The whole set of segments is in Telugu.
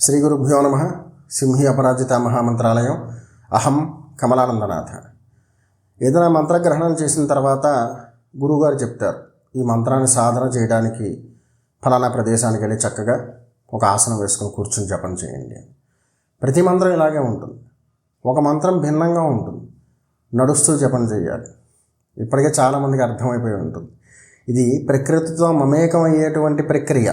శ్రీ గురుభ్యో నమ. సింహి అపరాజిత మహామంత్రాలయం. అహం కమలానందనాథ. ఏదైనా మంత్రగ్రహణం చేసిన తర్వాత గురువుగారు చెప్తారు ఈ మంత్రాన్ని సాధన చేయడానికి ఫలానా ప్రదేశానికి వెళ్ళి చక్కగా ఒక ఆసనం వేసుకొని కూర్చుని జపం చేయండి. ప్రతి మంత్రం ఇలాగే ఉంటుంది. ఒక మంత్రం భిన్నంగా ఉంటుంది. నడుస్తూ జపం చేయాలి. ఇప్పటికే చాలామందికి అర్థమైపోయి ఉంటుంది. ఇది ప్రకృతితో మమేకం అయ్యేటువంటి ప్రక్రియ.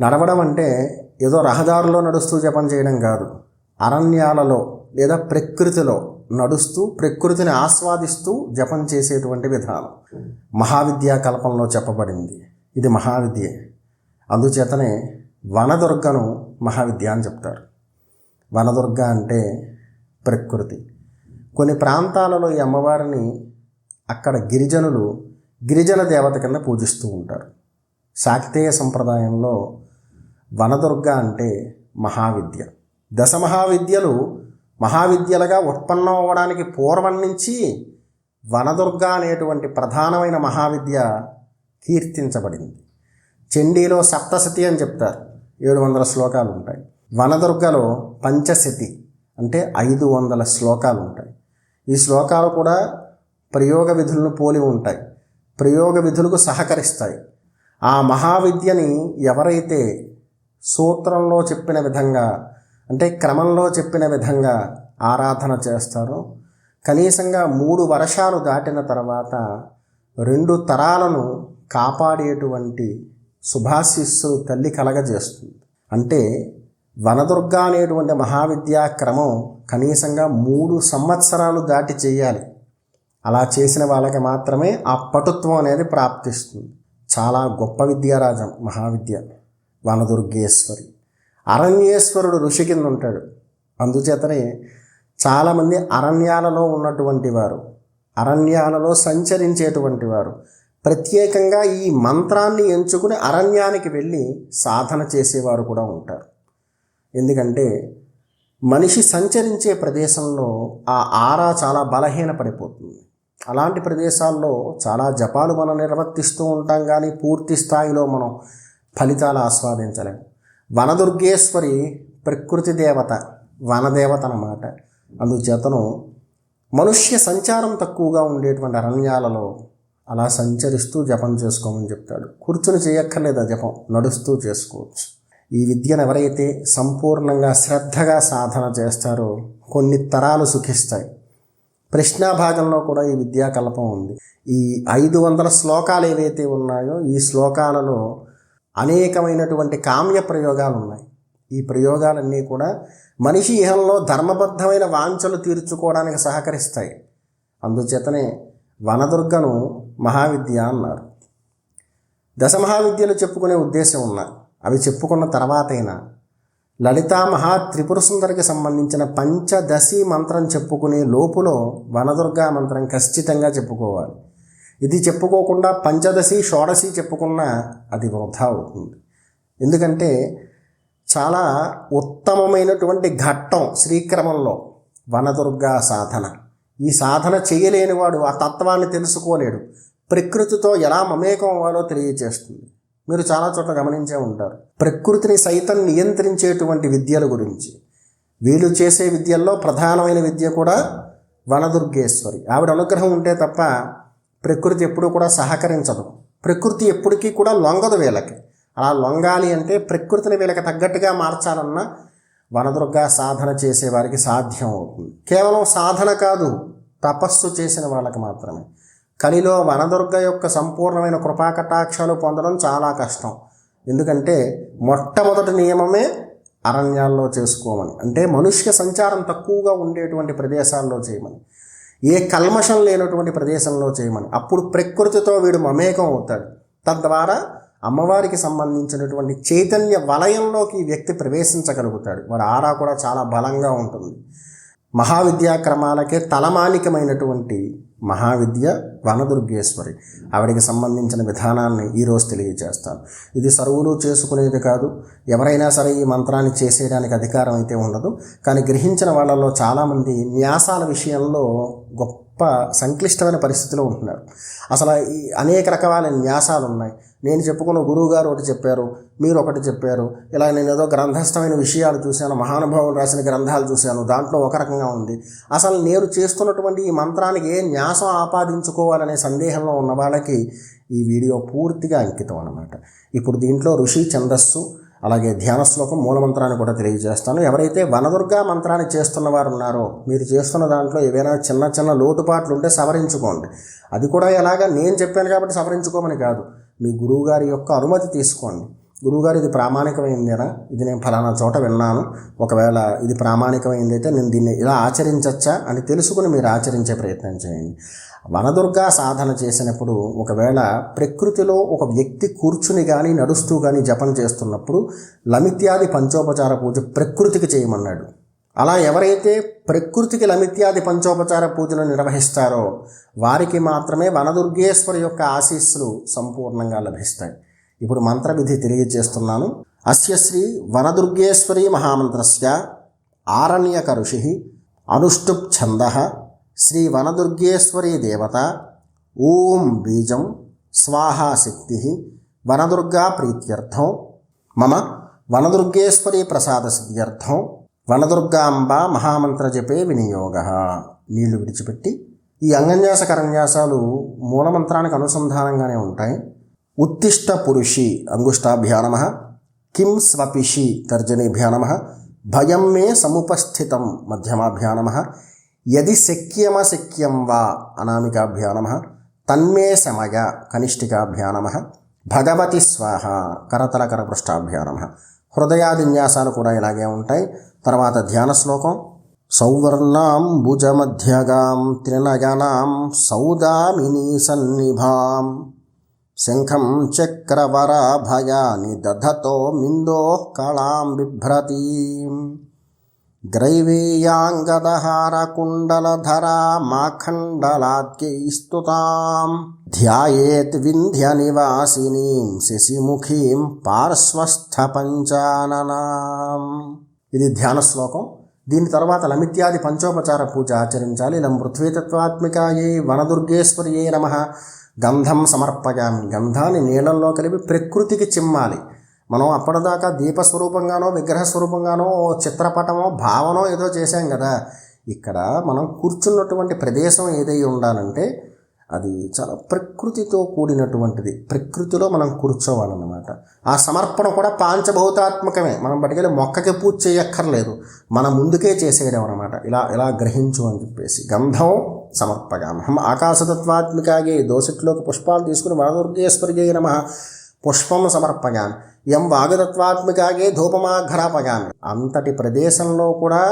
నడవడం అంటే ఏదో రహదారిలో నడుస్తూ జపం చేయడం కాదు. అరణ్యాలలో లేదా ప్రకృతిలో నడుస్తూ ప్రకృతిని ఆస్వాదిస్తూ జపం చేసేటువంటి విధానం. మహావిద్యా కల్పంలో చెప్పబడింది. ఇది మహావిద్యే. అందుచేతనే వనదుర్గను మహావిద్య అని చెప్తారు. వనదుర్గ అంటే ప్రకృతి. కొన్ని ప్రాంతాలలో ఈ అమ్మవారిని అక్కడ గిరిజనులు గిరిజన దేవత కింద పూజిస్తూ ఉంటారు. శాక్తేయ సంప్రదాయంలో వనదుర్గ అంటే మహావిద్య. దశ మహావిద్యలు మహావిద్యలుగా ఉత్పన్నం అవ్వడానికి పూర్వం నుంచి వనదుర్గ అనేటువంటి ప్రధానమైన మహావిద్య కీర్తించబడింది. చండీలో సప్తశతి అని చెప్తారు. ఏడు వందల శ్లోకాలు ఉంటాయి వనదుర్గలో పంచశతి అంటే ఐదు వందల శ్లోకాలు ఉంటాయి ఈ శ్లోకాలు కూడా ప్రయోగ విధులను పోలి ఉంటాయి. ప్రయోగ విధులకు సహకరిస్తాయి. ఆ మహావిద్యని ఎవరైతే సూత్రంలో చెప్పిన విధంగా అంటే క్రమంలో చెప్పిన విధంగా ఆరాధన చేస్తారు. కనీసంగా మూడు వర్షాలు దాటిన తర్వాత రెండు తరాలను కాపాడేటువంటి శుభాశిస్సు తల్లి కలగజేస్తుంది. అంటే వనదుర్గ అనేటువంటి మహావిద్యా క్రమం కనీసంగా మూడు సంవత్సరాలు దాటి చేయాలి. అలా చేసిన వాళ్ళకి మాత్రమే ఆ పటుత్వం అనేది ప్రాప్తిస్తుంది. చాలా గొప్ప విద్యారాజం మహావిద్య. వనదుర్గేశ్వరి. అరణ్యేశ్వరుడు ఋషి కింద ఉంటాడు అందుచేతనే చాలామంది అరణ్యాలలో ఉన్నటువంటి వారు అరణ్యాలలో సంచరించేటువంటి వారు ప్రత్యేకంగా ఈ మంత్రాన్ని ఎంచుకుని అరణ్యానికి వెళ్ళి సాధన చేసేవారు కూడా ఉంటారు. ఎందుకంటే మనిషి సంచరించే ప్రదేశంలో ఆ ఆరా చాలా బలహీనపడిపోతుంది. అలాంటి ప్రదేశాల్లో చాలా జపాలు మనం నిర్వర్తిస్తూ ఉంటాం కానీ పూర్తి స్థాయిలో మనం ఫలితాలు ఆస్వాదించలేము వనదుర్గేశ్వరి ప్రకృతి దేవత వనదేవత అన్నమాట. అందుచేతను మనుష్య సంచారం తక్కువగా ఉండేటువంటి అరణ్యాలలో అలా సంచరిస్తూ జపం చేసుకోమని చెప్తాడు. కూర్చుని చేయక్కర్లేదు జపం నడుస్తూ చేసుకోవచ్చు. ఈ విద్యను ఎవరైతే సంపూర్ణంగా శ్రద్ధగా సాధన చేస్తారో కొన్ని తరాలు సుఖిస్తాయి. ప్రశ్నా భాగంలో కూడా ఈ విద్యాకల్పం ఉంది. ఈ ఐదు వందల శ్లోకాలు ఏవైతే ఉన్నాయో ఈ శ్లోకాలలో అనేకమైనటువంటి కామ్య ప్రయోగాలు ఉన్నాయి ఈ ప్రయోగాలన్నీ కూడా మనిషి ఇహంలో ధర్మబద్ధమైన వాంఛలు తీర్చుకోవడానికి సహకరిస్తాయి. అందుచేతనే వనదుర్గను మహావిద్య అన్నారు. దశమహావిద్యలు చెప్పుకునే ఉద్దేశం ఉన్న అవి చెప్పుకున్న తర్వాతైనా లలితా మహా త్రిపుర సుందరికి సంబంధించిన పంచదశి మంత్రం చెప్పుకునే లోపులో వనదుర్గా మంత్రం ఖచ్చితంగా చెప్పుకోవాలి. ఇది చెప్పుకోకుండా పంచదశి షోడశి చెప్పుకున్నా అది వృధా అవుతుంది. ఎందుకంటే చాలా ఉత్తమమైనటువంటి ఘట్టం శ్రీక్రమంలో వనదుర్గా సాధన. ఈ సాధన చేయలేనివాడు ఆ తత్వాన్ని తెలుసుకోలేడు. ప్రకృతితో ఎలా మమేకం అవ్వాలో తెలియచేస్తుంది. మీరు చాలా చోట్ల గమనించే ఉంటారు. ప్రకృతిని సైతం నియంత్రించేటువంటి విద్యల గురించి. వీళ్ళు చేసే విద్యల్లో ప్రధానమైన విద్య కూడా వనదుర్గేశ్వరి. ఆవిడ అనుగ్రహం ఉంటే తప్ప ప్రకృతి ఎప్పుడూ కూడా సహకరించదు. ప్రకృతి ఎప్పటికీ కూడా లొంగదు వీళ్ళకి అలా లొంగాలి అంటే ప్రకృతిని వీళ్ళకి తగ్గట్టుగా మార్చాలన్న వనదుర్గా సాధన చేసే వారికి సాధ్యం అవుతుంది. కేవలం సాధన కాదు తపస్సు చేసిన వాళ్ళకి మాత్రమే. కలిలో వనదుర్గ యొక్క సంపూర్ణమైన కృపాకటాక్షాలు పొందడం చాలా కష్టం. ఎందుకంటే మొట్టమొదటి నియమమే అరణ్యాల్లో చేసుకోమని అంటే మనుష్య సంచారం తక్కువగా ఉండేటువంటి ప్రదేశాల్లో చేయమని. ఏ కల్మషం లేనటువంటి ప్రదేశంలో చేయమని. అప్పుడు ప్రకృతితో వీడు మమేకం అవుతాడు. తద్వారా అమ్మవారికి సంబంధించినటువంటి చైతన్య వలయంలోకి ఈ వ్యక్తి ప్రవేశించగలుగుతాడు. వాడు ఆరా కూడా చాలా బలంగా ఉంటుంది. మహావిద్యాక్రమాలకే తలమానికమైనటువంటి మహావిద్య వనదుర్గేశ్వరి. ఆవిడికి సంబంధించిన విధానాన్ని ఈరోజు తెలియజేస్తాను. ఇది సరువులు చేసుకునేది కాదు. ఎవరైనా సరే ఈ మంత్రాన్ని చేసేయడానికి అధికారం అయితే ఉండదు. కానీ గ్రహించిన వాళ్ళలో చాలామంది న్యాసాల విషయంలో గొప్ప సంక్లిష్టమైన పరిస్థితిలో ఉంటున్నారు. అసలు ఈ అనేక రకాల న్యాసాలు ఉన్నాయి నేను చెప్పుకున్న గురువు గారు ఒకటి చెప్పారు మీరు ఒకటి చెప్పారు. ఇలా నేను ఏదో గ్రంథస్థమైన విషయాలు చూశాను మహానుభావులు రాసిన గ్రంథాలు చూశాను దాంట్లో ఒక రకంగా ఉంది. అసలు నేను చేస్తున్నటువంటి ఈ మంత్రానికి ఏ న్యాసం ఆపాదించుకోవాలనే సందేహంలో ఉన్న వాళ్ళకి ఈ వీడియో పూర్తిగా అంకితం అన్నమాట. ఇప్పుడు దీంట్లో ఋషి ఛందస్సు అలాగే ధ్యాన శ్లోకం మూలమంత్రాన్ని కూడా తెలియజేస్తాను. ఎవరైతే వనదుర్గా మంత్రాన్ని చేస్తున్న వారు ఉన్నారో మీరు చేస్తున్న దాంట్లో ఏవైనా చిన్న చిన్న లోటుపాట్లు ఉంటే సవరించుకోండి. అది కూడా ఎలాగా నేను చెప్పాను కాబట్టి సవరించుకోమని కాదు. మీ గురువుగారి యొక్క అనుమతి తీసుకోండి. గురువుగారు ఇది ప్రామాణికమైందేనా ఇది నేను ఫలానా చోట విన్నాను. ఒకవేళ ఇది ప్రామాణికమైందైతే నేను దీన్ని ఇలా ఆచరించచ్చా అని తెలుసుకుని మీరు ఆచరించే ప్రయత్నం చేయండి. వనదుర్గా సాధన చేసినప్పుడు ఒకవేళ ప్రకృతిలో ఒక వ్యక్తి కూర్చుని కానీ నడుస్తూ కానీ జపం చేస్తున్నప్పుడు లమిత్యాది పంచోపచార పూజ ప్రకృతికి చేయమన్నాడు. అలా ఎవరైతే ప్రకృతికి లమిత్యాది పంచోపచార పూజలు నిర్వహిస్తారో వారికి మాత్రమే వనదుర్గేశ్వరి యొక్క ఆశీస్సులు సంపూర్ణంగా లభిస్తాయి. ఇప్పుడు మంత్రవిధి తెలియజేస్తున్నాను. అస్య శ్రీ వనదుర్గేశ్వరి మహామంత్రస్య ఆరణ్యక ఋషి అనుష్టుప్ ఛంద శ్రీ వనదుర్గేశ్వరి దేవత ఓం బీజం స్వాహా శక్తి వనదుర్గా ప్రీత్యర్థం మమ వనదుర్గేశ్వరి ప్రసాద సిద్ధ్యర్థం వనదుర్గాంబ మహామంత్ర జపే వినియోగ. నీళ్ళు విడిచిపెట్టి ఈ అంగన్యాస కరంజాసాలు మూలమంత్రానికి అనుసంధానంగానే ఉంటాయి. ఉత్తిష్ట పురుషి అంగుష్టాభ్యానమ కిం స్వపిషి తర్జనీభ్యానమ భయం మే సముపస్థితం మధ్యమాభ్యానమ యది శక్యమశక్యం వా అనామికాభ్యానమ తన్మే సమయ కనిష్ఠికాభ్యానమ భగవతి స్వాహ కరతల కరపృష్టాభ్యా హృదయాదిన్యాసాలు కూడా ఇలాగే ఉంటాయి. తర్వాత ధ్యాన శ్లోకం. సౌవర్ణాం భుజమధ్యగాం త్రినయనాం సౌదామిని సన్నిభాం. శంఖం చక్రవరాభయాని దధతో మిందో కళాం బిభ్రతీం. గ్రైవేయాంగదహారకుండలధరా మాఖండలాద్యైస్తుతాం ధ్యాయేత్ వింధ్య నివాసినీం శశిముఖీం పార్శ్వస్థ పంచాననాం ఇది ధ్యాన శ్లోకం. దీని తర్వాత లమిత్యాది పంచోపచార పూజ ఆచరించాలి. లం పృథ్వీతత్వాత్మికాయే వనదుర్గేశ్వర్యే నమ. గంధం సమర్పయామి. గంధాన్ని నీళ్ళల్లో కలిపి ప్రకృతికి చిమ్మాలి. మనం అప్పటిదాకా దీపస్వరూపంగానో విగ్రహ స్వరూపంగానో ఓ చిత్రపటమో భావనో ఏదో చేశాం కదా. ఇక్కడ మనం కూర్చున్నటువంటి ప్రదేశం ఏదై ఉండాలంటే అది చాలా ప్రకృతితో కూడినటువంటిది. ప్రకృతిలో మనం కూర్చోవాలన్నమాట. ఆ సమర్పణ కూడా పాంచభౌతాత్మకమే. మనం బటికెళ్ళి మొక్కకి పూజ చేయక్కర్లేదు. మన ముందుకే చేసేయడం అనమాట ఇలా ఇలా గ్రహించు అని చెప్పేసి. గంధం సమర్పగామహం ఆకాశతత్వాత్మికాగే దోసెట్లోకి పుష్పాలు తీసుకుని వనదుర్గేశ్వర్యే నమ. పుష్పం సమర్పయాన్ ఎం వాగతత్వాత్మికాగే ధూపమాఘరాపయాన్ అంతటి ప్రదేశంలో కూడా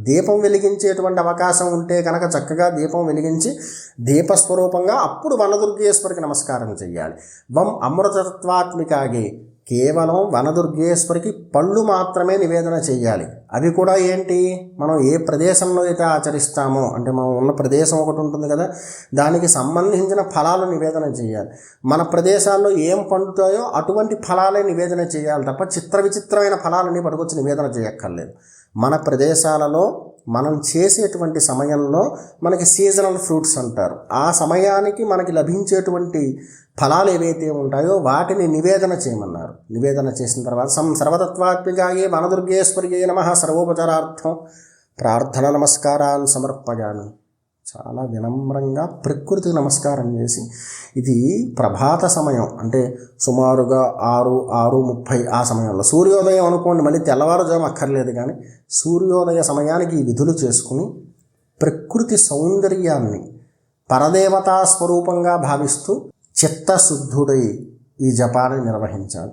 దీపం వెలిగించేటువంటి అవకాశం ఉంటే కనుక చక్కగా దీపం వెలిగించి దీపస్వరూపంగా అప్పుడు వనదుర్గేశ్వరికి నమస్కారం చేయాలి వం అమృతత్వాత్మికాగే కేవలం వనదుర్గేశ్వరికి పళ్ళు మాత్రమే నివేదన చేయాలి అవి కూడా ఏంటి? మనం ఏ ప్రదేశంలో అయితే ఆచరిస్తామో అంటే మనం ఉన్న ప్రదేశం ఒకటి ఉంటుంది కదా దానికి సంబంధించిన ఫలాలు నివేదన చేయాలి మన ప్రదేశాల్లో ఏం పండుతాయో అటువంటి ఫలాలే నివేదన చేయాలి తప్ప చిత్ర విచిత్రమైన ఫలాలని పట్టుకొచ్చి నివేదన చేయక్కర్లేదు మన ప్రదేశాలలో మనం చేసేటువంటి సమయంలో మనకి సీజనల్ ఫ్రూట్స్ అంటారు. ఆ సమయానికి మనకి లభించేటువంటి ఫలాలు ఏవైతే ఉంటాయో వాటిని నివేదన చేయమన్నారు. నివేదన చేసిన తర్వాత సం సర్వతత్వాత్మికాయే వనదుర్గేశ్వర్యే నమ సర్వోపచారార్థం ప్రార్థన నమస్కారాన్ని సమర్పగాను చాలా వినమ్రంగా ప్రకృతికి నమస్కారం చేసి ఇది ప్రభాత సమయం. అంటే సుమారుగా ఆరు ఆరు ముప్పై ఆ సమయంలో. సూర్యోదయం అనుకోండి మళ్ళీ తెల్లవారుజాము అక్కర్లేదు కానీ సూర్యోదయ సమయానికి ఈ విధులు చేసుకుని ప్రకృతి సౌందర్యాన్ని పరదేవతా స్వరూపంగా భావిస్తూ చిత్తశుద్ధుడై ఈ జపాన్ని నిర్వహించాలి.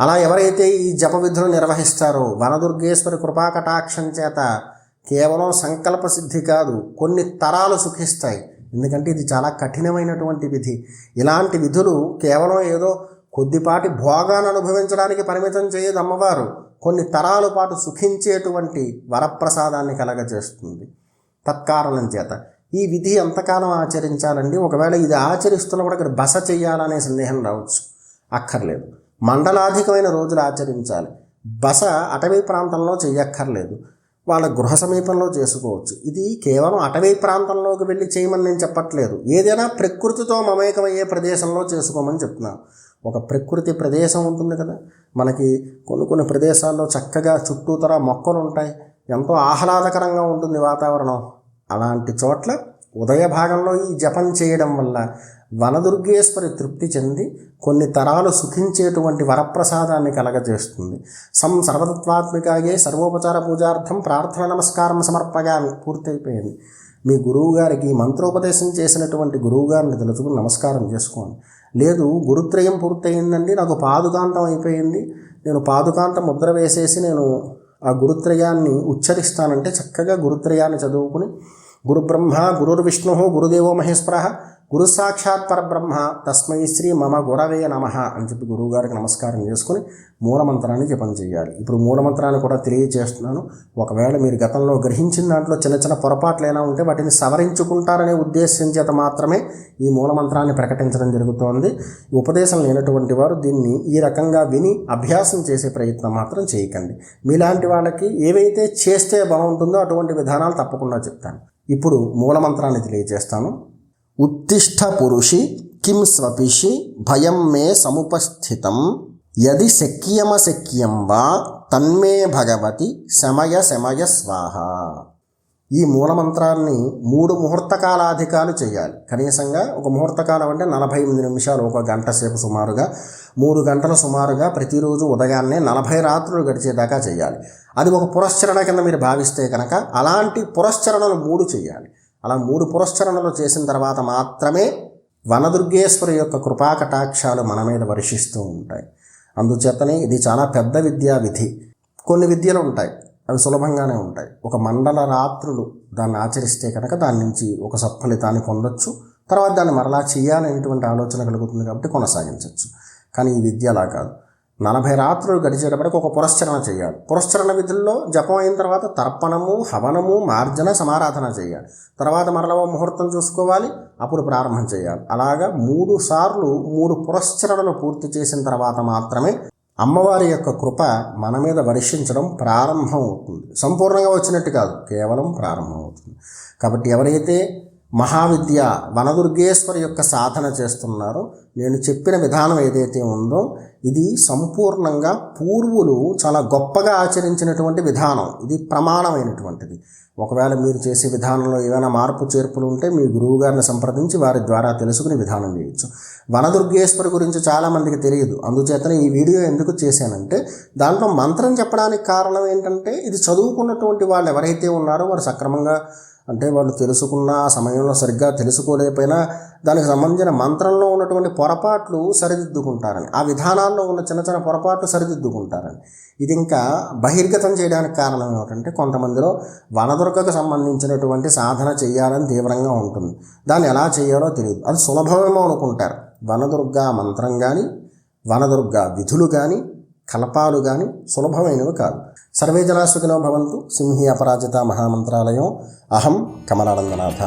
అలా ఎవరైతే ఈ జప విధులు నిర్వహిస్తారో వనదుర్గేశ్వరి కృపాకటాక్షం చేత కేవలం సంకల్ప సిద్ధి కాదు కొన్ని తరాలు సుఖిస్తాయి. ఎందుకంటే ఇది చాలా కఠినమైనటువంటి విధి. ఇలాంటి విధులు కేవలం ఏదో కొద్దిపాటి భోగాన్ని అనుభవించడానికి పరిమితం చేయదు అమ్మవారు. కొన్ని తరాల పాటు సుఖించేటువంటి వరప్రసాదాన్ని కలగజేస్తుంది. తత్కారణం చేత. ఈ విధి ఎంతకాలం ఆచరించాలండి? ఒకవేళ ఇది ఆచరిస్తున్నప్పుడు అక్కడ బస చేయాలనే సందేహం రావచ్చు. అక్కర్లేదు. మండలాధికమైన రోజులు ఆచరించాలి. బస అటవీ ప్రాంతంలో చెయ్యక్కర్లేదు వాళ్ళ గృహ సమీపంలో చేసుకోవచ్చు. ఇది కేవలం అటవీ ప్రాంతంలోకి వెళ్ళి చేయమని నేను చెప్పట్లేదు. ఏదైనా ప్రకృతితో మమేకమయ్యే ప్రదేశంలో చేసుకోమని చెప్తున్నాను. ఒక ప్రకృతి ప్రదేశం ఉంటుంది కదా. మనకి కొన్ని కొన్ని ప్రదేశాల్లో చక్కగా చుట్టూతర మొక్కలు ఉంటాయి. ఎంతో ఆహ్లాదకరంగా ఉంటుంది వాతావరణం. అలాంటి చోట్ల ఉదయ భాగంలో ఈ జపం చేయడం వల్ల వనదుర్గేశ్వరి తృప్తి చెంది కొన్ని తరాలు సుఖించేటువంటి వరప్రసాదాన్ని కలగజేస్తుంది. సం సర్వతత్వాత్మికాగే సర్వోపచార పూజార్థం ప్రార్థన నమస్కారం సమర్పగా పూర్తయిపోయింది. మీ గురువు గారికి మంత్రోపదేశం చేసినటువంటి గురువు గారిని తలుచుకుని నమస్కారం చేసుకోండి. లేదు గురుత్రయం పూర్తయిందండి నాకు పాదుకాంతం అయిపోయింది. నేను పాదుకాంతం ముద్ర వేసేసి నేను ఆ గురుత్రయాన్ని ఉచ్చరిస్తానంటే చక్కగా గురుత్రయాన్ని చదువుకుని గురుబ్రహ్మ గురుర్విష్ణు గురుదేవో మహేశ్వర గురు సాక్షాత్ పరబ్రహ్మ తస్మై శ్రీ మమ గురవే నమ అని చెప్పి గురువుగారికి నమస్కారం చేసుకుని మూలమంత్రాన్ని జపం చేయాలి. ఇప్పుడు మూలమంత్రాన్ని కూడా తెలియజేస్తున్నాను. ఒకవేళ మీరు గతంలో గ్రహించిన దాంట్లో చిన్న చిన్న పొరపాట్లు ఏమైనా ఉంటే వాటిని సవరించుకుంటారనే ఉద్దేశం చేత మాత్రమే ఈ మూలమంత్రాన్ని ప్రకటించడం జరుగుతోంది. ఉపదేశం లేనటువంటి వారు దీన్ని ఈ రకంగా విని అభ్యాసం చేసే ప్రయత్నం మాత్రం చేయకండి. మీలాంటి వాళ్ళకి ఏవైతే చేస్తే బాగుంటుందో అటువంటి విధానాలు తప్పకుండా చెప్తాను. ఇప్పుడు మూలమంత్రాన్ని తెలియజేస్తాను. ఉత్తిష్ట పురుషి కిం స్వపిషి భయం మే సముపస్థితం. యది శక్యమశక్యం వా తన్మే భగవతి శమయ శమయ స్వాహ. ఈ మూలమంత్రాన్ని మూడు ముహూర్తకాలాధికాలు చేయాలి. కనీసంగా ఒక ముహూర్తకాలం అంటే నలభై ఎనిమిది నిమిషాలు ఒక గంట సేపు సుమారుగా. మూడు గంటల సుమారుగా ప్రతిరోజు ఉదయాన్నే నలభై రాత్రులు గడిచేదాకా చేయాలి. అది ఒక పురస్చరణ కింద మీరు భావిస్తే కనుక అలాంటి పురస్చరణలు మూడు చేయాలి. అలా మూడు పురస్చరణలు చేసిన తర్వాత మాత్రమే వనదుర్గేశ్వరి యొక్క కృపాకటాక్షాలు మన మీద వర్షిస్తూ ఉంటాయి. అందుచేతనే ఇది చాలా పెద్ద విద్యా విధి. కొన్ని విద్యలు ఉంటాయి. అవి సులభంగానే ఉంటాయి. ఒక మండల రాత్రులు దాన్ని ఆచరిస్తే కనుక దాని నుంచి ఒక సత్ఫలితాన్ని పొందొచ్చు. తర్వాత దాన్ని మరలా చేయాలనేటువంటి ఆలోచన కలుగుతుంది కాబట్టి కొనసాగించవచ్చు కానీ ఈ విద్య అలా కాదు. నలభై రాత్రులు గడిచేటప్పటికి ఒక పురస్చరణ చేయాలి. పురస్చరణ విధుల్లో జపం అయిన తర్వాత తర్పణము హవనము మార్జన సమారాధన చేయాలి. తర్వాత మరల ముహూర్తం చూసుకోవాలి. అప్పుడు ప్రారంభం చేయాలి. అలాగా మూడు సార్లు మూడు పురస్చరణలు పూర్తి చేసిన తర్వాత మాత్రమే అమ్మవారి యొక్క కృప మన మీద వర్షించడం ప్రారంభం అవుతుంది సంపూర్ణంగా వచ్చినట్టు కాదు కేవలం ప్రారంభం అవుతుంది కాబట్టి ఎవరైతే మహావిద్య వనదుర్గేశ్వరి యొక్క సాధన చేస్తున్నారో. నేను చెప్పిన విధానం ఏదైతే ఉందో ఇది సంపూర్ణంగా పూర్వులు చాలా గొప్పగా ఆచరించినటువంటి విధానం. ఇది ప్రమాణమైనటువంటిది. ఒకవేళ మీరు చేసే విధానంలో ఏమైనా మార్పు చేర్పులు ఉంటే మీ గురువు గారిని సంప్రదించి వారి ద్వారా తెలుసుకుని విధానం చేయొచ్చు. వనదుర్గేశ్వరి గురించి చాలామందికి తెలియదు. అందుచేతనే ఈ వీడియో ఎందుకు చేశానంటే దాంట్లో మంత్రం చెప్పడానికి కారణం ఏంటంటే ఇది చదువుకున్నటువంటి వాళ్ళు ఎవరైతే ఉన్నారో వారు సక్రమంగా అంటే వాళ్ళు తెలుసుకున్న ఆ సమయంలో సరిగ్గా తెలుసుకోలేకపోయినా దానికి సంబంధించిన మంత్రంలో ఉన్నటువంటి పొరపాట్లు సరిదిద్దుకుంటారని ఆ విధానాల్లో ఉన్న చిన్న చిన్న పొరపాట్లు సరిదిద్దుకుంటారని. ఇది ఇంకా బహిర్గతం చేయడానికి కారణం ఏమిటంటే కొంతమందిలో వనదుర్గకు సంబంధించినటువంటి సాధన చేయాలని తీవ్రంగా ఉంటుంది. దాన్ని ఎలా చేయాలో తెలియదు. అది సులభమేమో అనుకుంటారు. వనదుర్గ మంత్రం కానీ వనదుర్గ విధులు కానీ కలపాలు కానీ సులభమైనవి కాదు. సర్వే జనా సుఖినో భవంతు సింహి అపరాజిత మహామంత్రాలయం. అహం కమలానందనాథ.